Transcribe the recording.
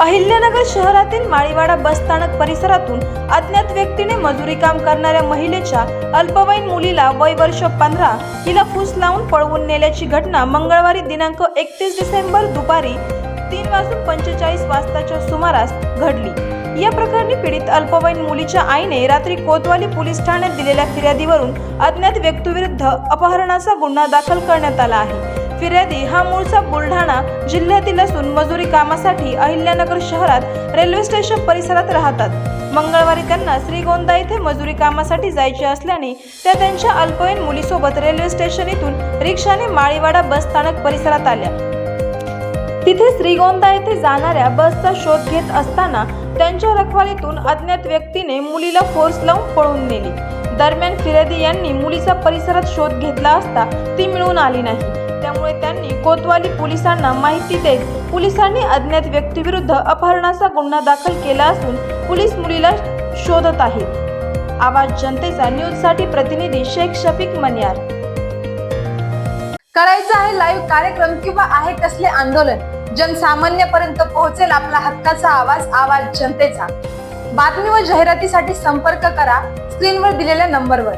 अहिल्यानगर शहरातील माळीवाडा बसस्थानक परिसरातून अज्ञात व्यक्तीने मजुरी काम करणाऱ्या महिलेच्या अल्पवयीन मुलीला वय वर्ष पंधरा हिला फूस लावून पळवून नेल्याची घटना मंगळवारी दिनांक एकतीस डिसेंबर दुपारी तीन वाजून पंचेचाळीस वाजताच्या सुमारास घडली. या प्रकरणी पीडित अल्पवयीन मुलीच्या आईने रात्री कोतवाली पोलीस ठाण्यात दिलेल्या फिर्यादीवरून अज्ञात व्यक्तीविरुद्ध अपहरणाचा गुन्हा दाखल करण्यात आला आहे. फिर्यादी हा मूळचा बुलढाणा जिल्ह्यातील असून मजुरी कामासाठी अहिल्यानगर शहरात रेल्वे स्टेशन परिसरात राहतात. मंगळवारी त्यांना श्रीगोंदा येथे मजुरी कामासाठी जायचे असल्याने त्या त्यांच्या अल्पवयीन मुलीसोबत रेल्वे स्टेशन इथून रिक्षाने माळीवाडा बस स्थानक परिसरात आल्या. तिथे श्रीगोंदा येथे जाणाऱ्या बसचा शोध घेत असताना त्यांच्या रखवालीतून अज्ञात व्यक्तीने मुलीला फोर्स लावून पळून नेली. दरम्यान फिर्यादी यांनी मुलीचा परिसरात शोध घेतला असता ती मिळून आली नाही. त्यामुळे त्यांनी कोतवाली पोलिसांना माहिती देत पोलिसांनी अज्ञात व्यक्तीविरुद्ध अपहरणाचा गुन्हा दाखल केला असून पोलीस मुलीला शोधत आहेत. आवाज जनतेचा न्यूजसाठी प्रतिनिधी शेख शफीक मनियार. करायचं आहे लाईव्ह कार्यक्रम किंवा आहे कसले आंदोलन जनसामान्यपर्यंत पोहोचेल आपला हक्काचा आवाज आवाज जनतेचा. बातमी व जाहिरातीसाठी संपर्क करा स्क्रीनवर दिलेल्या नंबरवर